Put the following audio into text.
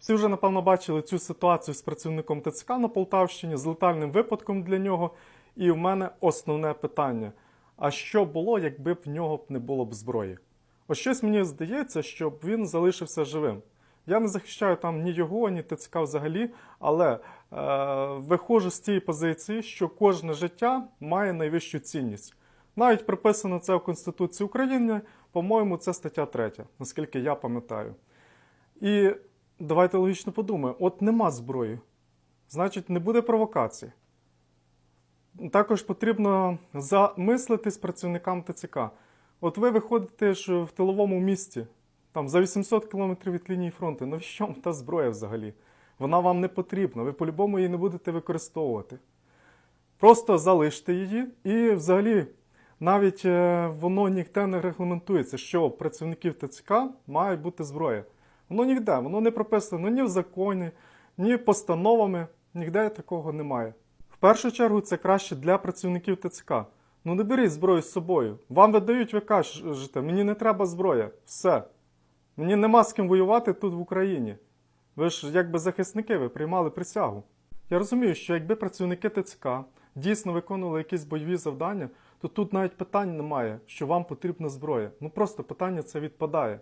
Всі вже, напевно, бачили цю ситуацію з працівником ТЦК на Полтавщині, з летальним випадком для нього. І в мене основне питання: а що було, якби в нього б не було б зброї? Ось щось мені здається, щоб він залишився живим. Я не захищаю там ні його, ні ТЦК взагалі, але е, виходжу з тієї позиції, що кожне життя має найвищу цінність. Навіть приписано це в Конституції України, по-моєму, це стаття 3, наскільки я пам'ятаю. І давайте логічно подумаємо: от нема зброї, значить, не буде провокації. Також потрібно замислитись працівникам ТЦК. От ви виходите ж в тиловому місті, там за 800 кілометрів від лінії фронту. Навіщо вам та зброя взагалі? Вона вам не потрібна, ви по-любому її не будете використовувати. Просто залиште її і взагалі навіть е, воно ніде не регламентується, що працівників ТЦК має бути зброя. Воно ніде, воно не прописано ні в законі, ні постановами, ніде такого немає. В першу чергу це краще для працівників ТЦК. Ну не беріть зброю з собою. Вам видають, ви кажете, мені не треба зброя. Все. Мені нема з ким воювати тут в Україні. Ви ж якби захисники, ви приймали присягу. Я розумію, що якби працівники ТЦК дійсно виконували якісь бойові завдання, то тут навіть питань немає, що вам потрібна зброя. Ну просто питання це відпадає.